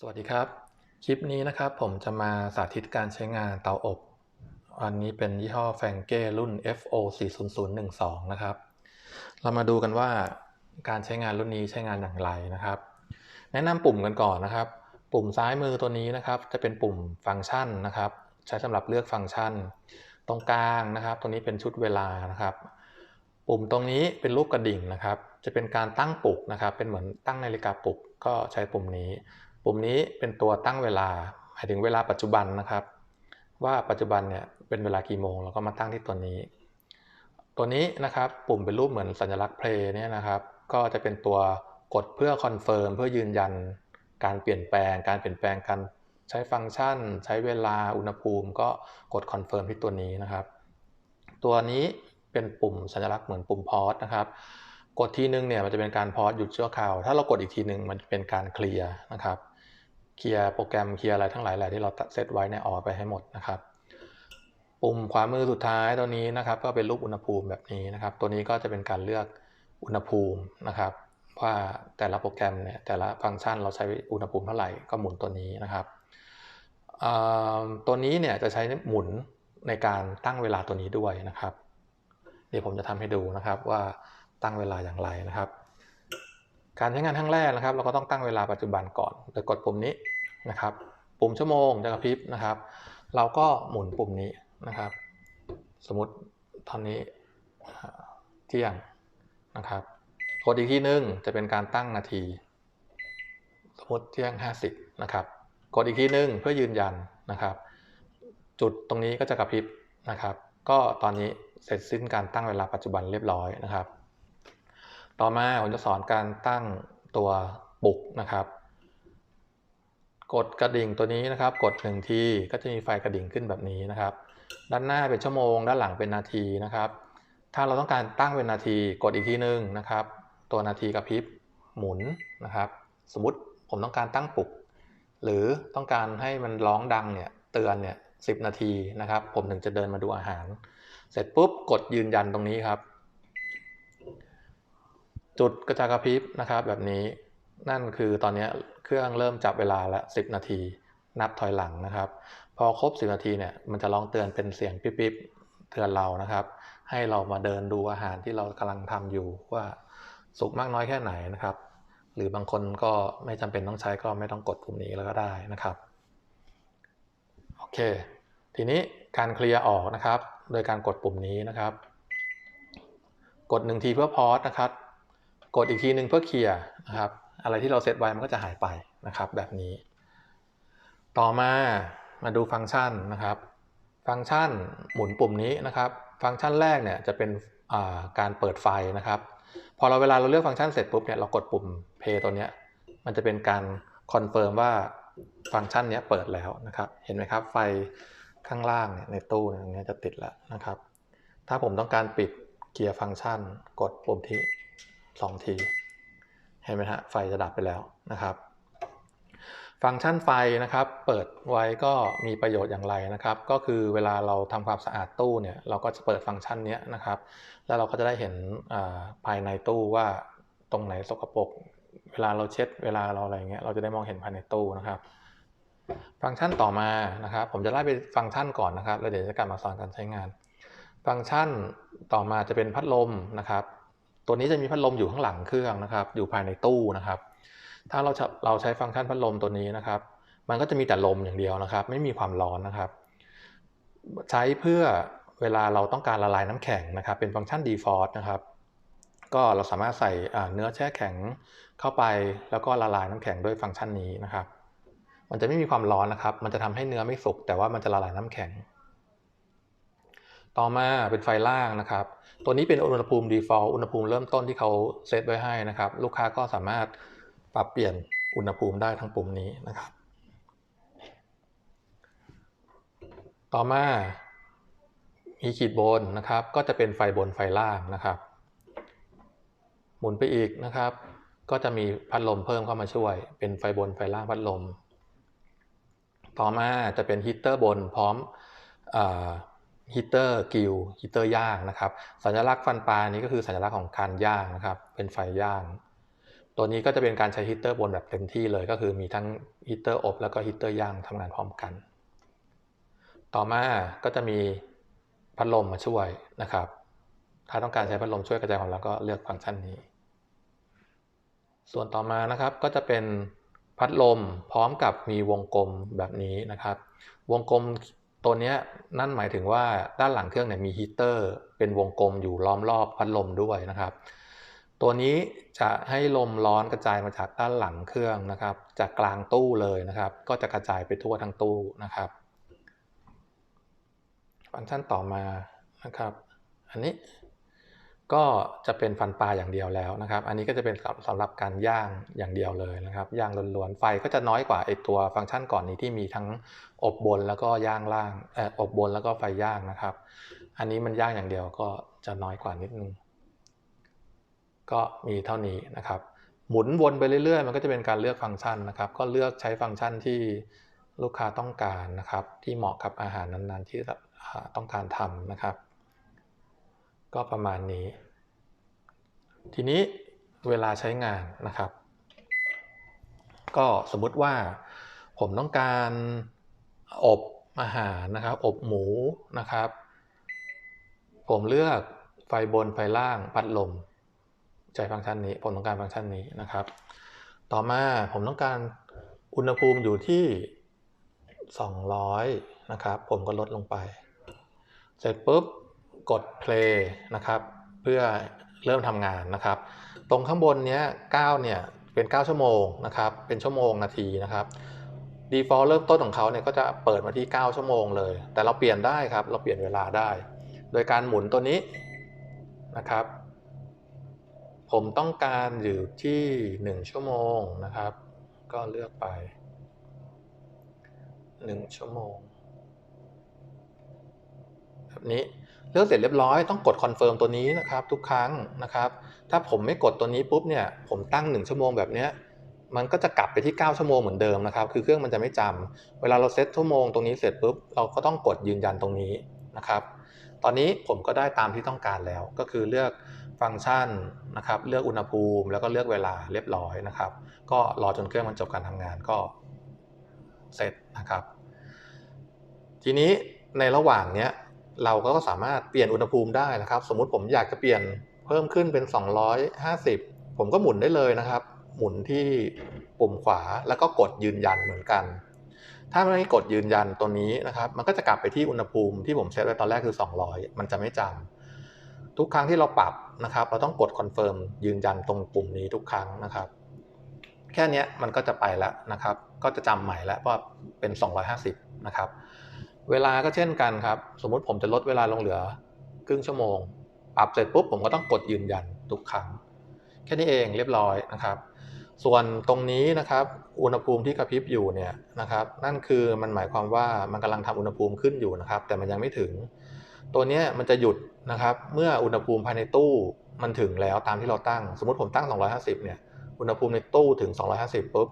สวัสดีครับ คลิปนี้นะครับผมจะมาสาธิตการใช้งานเตาอบ อันนี้เป็นยี่ห้อแฟงเก้รุ่น FO 40012นะครับ เรามาดูกันว่าการใช้งานรุ่นนี้ใช้งานอย่างไรนะครับ แนะนำปุ่มกันก่อนนะครับ ปุ่มซ้ายมือตัวนี้นะครับ จะเป็นปุ่มฟังก์ชันนะครับ ใช้สำหรับเลือกฟังก์ชัน ตรงกลางนะครับตรงนี้เป็นชุดเวลานะครับ ปุ่มตรงนี้เป็นรูปกระดิ่งนะครับ จะเป็นการตั้งปลุกนะครับ เป็นเหมือนตั้งนาฬิกาปลุกก็ใช้ปุ่มนี้ ปุ่มนี้เป็นตัวตั้งเวลาหมายถึงเวลาปัจจุบันนะครับ ว่าปัจจุบันเนี่ยเป็นเวลากี่โมงเราก็มาตั้งที่ตัวนี้ ตัวนี้นะครับปุ่มเป็นรูปเหมือนสัญลักษณ์เพลย์เนี่ยนะครับ ก็จะเป็นตัวกดเพื่อคอนเฟิร์มเพื่อยืนยัน การเปลี่ยนแปลง การเปลี่ยนแปลงการใช้ฟังก์ชัน ใช้เวลาอุณหภูมิ ก็กดคอนเฟิร์มที่ตัวนี้นะครับ ตัวนี้เป็นปุ่มสัญลักษณ์เหมือนปุ่มพอสนะครับกดทีนึงเนี่ยมันจะเป็นการพอสหยุดชั่วคราว ถ้าเรากดอีกทีนึงมันจะเป็นการเคลียร์นะครับ เคลียร์โปรแกรมเคลียร์อะไรทั้งหลายแหละที่เราเซตไว้เนี่ยออกไปให้หมดนะครับ ปุ่มขวามือสุดท้ายตัวนี้นะครับ ก็เป็นรูปอุณหภูมิแบบนี้นะครับ ตัวนี้ก็จะเป็นการเลือกอุณหภูมินะครับ ว่าแต่ละโปรแกรมเนี่ยแต่ละฟังก์ชันเราใช้อุณหภูมิเท่าไหร่ก็หมุนตัวนี้นะครับตัวนี้เนี่ยจะใช้หมุนในการตั้งเวลาตัวนี้ด้วยนะครับ เดี๋ยวผมจะทำให้ดูนะครับว่าตั้งเวลาอย่างไรนะครับ การใช้งานครั้งแรกนะครับ เราก็ต้องตั้งเวลาปัจจุบันก่อนโดยกดปุ่มนี้นะครับ ปุ่มชั่วโมงจะกระพริบนะครับ เราก็หมุนปุ่มนี้นะครับ สมมติตอนนี้เที่ยงนะครับกดอีกทีนึงจะเป็นการตั้งนาที สมมติเที่ยง 50นะครับกดอีกทีนึงเพื่อยืนยันนะครับ จุดตรงนี้ก็จะกระพริบนะครับ ก็ตอนนี้เสร็จสิ้นการตั้งเวลาปัจจุบันเรียบร้อยนะครับ ต่อมาผมจะสอนการตั้งตัวปลุกนะครับ กดกระดิ่งตัวนี้นะครับ กดหนึ่งทีก็จะมีไฟกระดิ่งขึ้นแบบนี้นะครับ ด้านหน้าเป็นชั่วโมง ด้านหลังเป็นนาทีนะครับ ถ้าเราต้องการตั้งเป็นนาทีกดอีกทีนึงนะครับ ตัวนาทีกระพริบหมุนนะครับ สมมติผมต้องการตั้งปลุก หรือต้องการให้มันร้องดังเนี่ยเตือนเนี่ยสินาทีนะครับ ผมถึงจะเดินมาดูอาหาร เสร็จปุ๊บกดยืนยันตรงนี้ครับ จุดกระจากระพริบนะครับ แบบนี้นั่นคือตอนนี้เครื่องเริ่มจับเวลาละ 10 นาที นับถอยหลังนะครับ พอครบ 10 นาทีเนี่ยมันจะร้องเตือนเป็นเสียงปิ๊บๆเตือนเรานะครับ ให้เรามาเดินดูอาหารที่เรากำลังทำอยู่ว่าสุกมากน้อยแค่ไหนนะครับ หรือบางคนก็ไม่จำเป็นต้องใช้ก็ไม่ต้องกดปุ่มนี้แล้วก็ได้นะครับโอเค ทีนี้การเคลียร์ออกนะครับ โดยการกดปุ่มนี้นะครับ กดหนึ่งทีเพื่อพอสนะครับ กดอีกทีหนึ่งเพื่อเคลียร์นะครับ อะไรที่เราเซตไว้มันก็จะหายไปนะครับแบบนี้ ต่อมามาดูฟังก์ชันนะครับ ฟังก์ชันหมุนปุ่มนี้นะครับ ฟังก์ชันแรกเนี่ยจะเป็นการเปิดไฟนะครับ พอเราเวลาเราเลือกฟังก์ชันเสร็จปุ๊บเนี่ยเรากดปุ่ม play ตัวเนี้ยมันจะเป็นการคอนเฟิร์มว่าฟังก์ชันนี้เปิดแล้วนะครับ เห็นไหมครับไฟข้างล่างเนี่ยในตู้เนี่ยจะติดแล้วนะครับ ถ้าผมต้องการปิดเกียร์ฟังก์ชัน กดปุ่มที่ 2 ที เห็นไหมฮะ ไฟจะดับไปแล้วนะครับ ฟังก์ชันไฟนะครับ เปิดไว้ก็มีประโยชน์อย่างไรนะครับ ก็คือเวลาเราทำความสะอาดตู้เนี่ย เราก็จะเปิดฟังก์ชันนี้นะครับ แล้วเราก็จะได้เห็นภายในตู้ว่าตรงไหนสกปรก เวลาเราเช็ด เวลาเราอะไรเงี้ย เราจะได้มองเห็นภายในตู้นะครับฟังก์ชันต่อมานะครับ ผมจะไล่ไปฟังก์ชันก่อนนะครับ แล้วเดี๋ยวจะกลับมาสอนการใช้งาน ฟังก์ชันต่อมาจะเป็นพัดลมนะครับ ตัวนี้จะมีพัดลมอยู่ข้างหลังเครื่องนะครับ อยู่ภายในตู้นะครับ ถ้าเราเราใช้ฟังก์ชันพัดลมตัวนี้นะครับ มันก็จะมีแต่ลมอย่างเดียวนะครับ ไม่มีความร้อนนะครับ ใช้เพื่อเวลาเราต้องการละลายน้ำแข็งนะครับ เป็นฟังก์ชัน default นะครับ ก็เราสามารถใส่เนื้อแช่แข็งเข้าไป แล้วก็ละลายน้ำแข็งด้วยฟังก์ชันนี้นะครับ มันจะไม่มีความร้อนนะครับ มันจะทำให้เนื้อไม่สุกแต่ว่ามันจะละลายน้ำแข็ง ต่อมาเป็นไฟล่างนะครับ ตัวนี้เป็นอุณหภูมิ default อุณหภูมิเริ่มต้นที่เขาเซตไว้ให้นะครับ ลูกค้าก็สามารถปรับเปลี่ยนอุณหภูมิได้ทั้งปุ่มนี้นะครับ ต่อมา มีขีดบนนะครับ ก็จะเป็นไฟบนไฟล่างนะครับ หมุนไปอีกนะครับ ก็จะมีพัดลมเพิ่มเข้ามาช่วย เป็นไฟบนไฟล่างพัดลม ต่อมาจะเป็นฮีตเตอร์บนพร้อม ฮีเตอร์กิลฮีเตอร์ย่างนะครับ สัญลักษณ์ฟันปลานี้ก็คือสัญลักษณ์ของการย่างนะครับ เป็นไฟย่าง ตัวนี้ก็จะเป็นการใช้ฮีตเตอร์บนแบบเต็มที่เลย ก็คือมีทั้งฮีตเตอร์อบ แล้วก็ฮีตเตอร์ย่างทำงานพร้อมกัน ต่อมาก็จะมีพัดลมมาช่วยนะครับ ถ้าต้องการใช้พัดลมช่วยกระจายความร้อนก็เลือกฟังก์ชันนี้ ส่วนต่อมานะครับก็จะเป็นพัดลมพร้อมกับมีวงกลมแบบนี้นะครับ วงกลม ตัวนี้นั่นหมายถึงว่าด้านหลังเครื่องเนี่ยมีฮีเตอร์เป็นวงกลมอยู่ล้อมรอบพัดลมด้วยนะครับ ตัวนี้จะให้ลมร้อนกระจายมาจากด้านหลังเครื่องนะครับ จากกลางตู้เลยนะครับ ก็จะกระจายไปทั่วทั้งตู้นะครับ ฟังก์ชันต่อมานะครับ อันนี้ ก็จะเป็นฟันปลาอย่างเดียวแล้วนะครับ อันนี้ก็จะเป็นสำหรับการย่างอย่างเดียวเลยนะครับย่างล้วนๆไฟก็จะน้อยกว่าไอตัวฟังก์ชันก่อนนี้ที่มีทั้งอบบนแล้วก็ย่างล่างเอออบบนแล้วก็ไฟย่างนะครับ อันนี้มันย่างอย่างเดียวก็จะน้อยกว่านิดนึง ก็มีเท่านี้นะครับ หมุนวนไปเรื่อยๆ มันก็จะเป็นการเลือกฟังก์ชันนะครับ ก็เลือกใช้ฟังก์ชันที่ลูกค้าต้องการนะครับ ที่เหมาะกับอาหารนั้นๆ ที่ต้องการทำนะครับ ก็ประมาณนี้ ทีนี้เวลาใช้งานนะครับ ก็สมมติว่าผมต้องการอบอาหารนะครับ อบหมูนะครับ ผมเลือกไฟบนไฟล่างพัดลมใช้ฟังก์ชันนี้ ผมต้องการฟังก์ชันนี้นะครับ ต่อมาผมต้องการอุณหภูมิอยู่ที่ 200 นะครับ ผมก็ลดลงไป เสร็จปุ๊บ กด play นะครับ เพื่อเริ่มทำงานนะครับ ตรงข้างบนเนี้ย9เนี่ยเป็น 9 ชั่วโมงนะครับ เป็นชั่วโมงนาทีนะครับ default เริ่มต้นของเขาเนี่ยก็จะเปิดมาที่ 9 ชั่วโมงเลย แต่เราเปลี่ยนได้ครับ เราเปลี่ยนเวลาได้ โดยการหมุนตัวนี้นะครับ ผมต้องการอยู่ที่ 1 ชั่วโมงนะครับ ก็เลือกไป 1 ชั่วโมง แบบนี้ ลือกเสร็จเรียบร้อยต้องกดคอนเฟิร์มตัวนี้นะครับทุกครั้งนะครับ ถ้าผมไม่กดตัวนี้ปุ๊บเนี่ยผมตั้ง 1 ชั่วโมงแบบนี้มันก็จะกลับไปที่ 9 ชั่วโมงเหมือนเดิมนะครับคือเครื่องมันจะไม่จำเวลาเราเซตชั่วโมงตรงนี้เสร็จปุ๊บเราก็ต้องกดยืนยันตรงนี้นะครับ ตอนนี้ผมก็ได้ตามที่ต้องการแล้ว ก็คือเลือกฟังก์ชันนะครับ เลือกอุณหภูมิแล้วก็เลือกเวลาเรียบร้อยนะครับ ก็รอจนเครื่องมันจบการทำงานก็เสร็จนะครับ ทีนี้ในระหว่างเนี้ย เราก็สามารถเปลี่ยนอุณหภูมิได้นะครับ สมมุติผมอยากจะเปลี่ยนเพิ่มขึ้นเป็น 250 ผมก็หมุนได้เลยนะครับ หมุนที่ปุ่มขวาแล้วก็กดยืนยันเหมือนกัน ถ้าไม่กดยืนยันตัวนี้นะครับ มันก็จะกลับไปที่อุณหภูมิที่ผมเซตไว้ตอนแรกคือ 200 มันจะไม่จำทุกครั้งที่เราปรับนะครับ เราต้องกดคอนเฟิร์มยืนยันตรงปุ่มนี้ทุกครั้งนะครับแค่นี้มันก็จะไปแล้วนะครับ ก็จะจำใหม่แล้วว่าเป็น 250 นะครับ เวลาก็เช่นกันครับ สมมุติผมจะลดเวลาลงเหลือ ครึ่งชั่วโมง ปรับเสร็จปุ๊บผมก็ต้องกดยืนยันทุกครั้ง แค่นี้เองเรียบร้อยนะครับ ส่วนตรงนี้นะครับ อุณหภูมิที่กระพริบอยู่เนี่ยนะครับ นั่นคือมันหมายความว่ามันกำลังทำอุณหภูมิขึ้นอยู่นะครับ แต่มันยังไม่ถึง ตัวนี้มันจะหยุดนะครับ เมื่ออุณหภูมิภายในตู้มันถึงแล้วตามที่เราตั้ง สมมติผมตั้ง 250 เนี่ย อุณหภูมิในตู้ถึง 250ปุ๊บ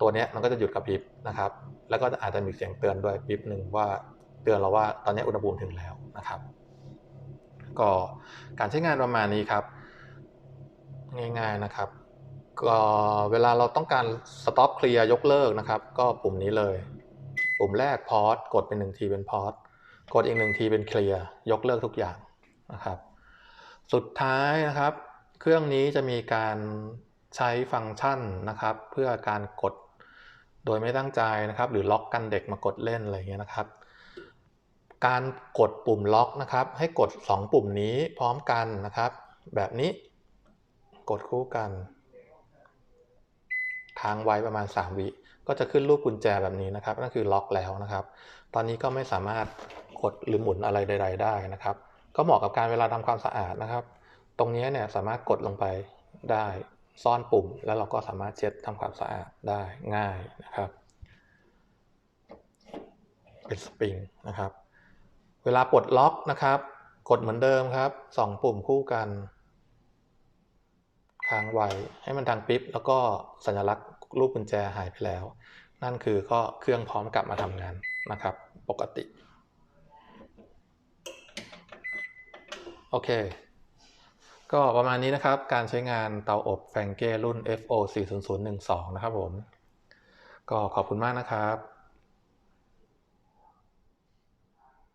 ตัวนี้มันก็จะหยุดกระพริบนะครับ แล้วก็อาจจะมีเสียงเตือนด้วยปิ๊บหนึ่งว่าเตือนเราว่าตอนนี้อุณหภูมิถึงแล้วนะครับ ก็การใช้งานประมาณนี้ครับ ง่ายๆนะครับก็เวลาเราต้องการ stop clear ยกเลิกนะครับ ก็ปุ่มนี้เลย ปุ่มแรก pause กดเป็นหนึ่งทีเป็น pause กดอีกหนึ่งทีเป็น clear ยกเลิกทุกอย่างนะครับ สุดท้ายนะครับ เครื่องนี้จะมีการใช้ฟังก์ชันนะครับ เพื่อการกด โดยไม่ตั้งใจนะครับ หรือล็อกกันเด็กมากดเล่นอะไรเงี้ยนะครับ การกดปุ่มล็อกนะครับ ให้กด 2 ปุ่มนี้พร้อมกันนะครับ แบบนี้กดคู่กันค้างไว้ประมาณ 3 วิ ก็จะขึ้นรูปกุญแจแบบนี้นะครับ นั่นคือล็อกแล้วนะครับ ตอนนี้ก็ไม่สามารถกดหรือหมุนอะไรใด ๆ ได้นะครับ ก็เหมาะกับการเวลาทำความสะอาดนะครับ ตรงนี้เนี่ยสามารถกดลงไปได้ ซ่อนปุ่ม แล้วเราก็สามารถเช็ดทำความสะอาดได้ง่ายนะครับ เป็นสปริงนะครับ เวลาปลดล็อกนะครับ กดเหมือนเดิมครับสองปุ่มคู่กันค้างไว้ให้มันดังปิ๊บ แล้วก็สัญลักษณ์รูปกุญแจหายไปแล้ว นั่นคือก็เครื่องพร้อมกลับมาทำงานนะครับ ปกติ โอเค ก็ประมาณนี้นะครับ การใช้งานเตาอบแฟงเก้รุ่น FO 40012 นะครับผม ก็ขอบคุณมากนะครับ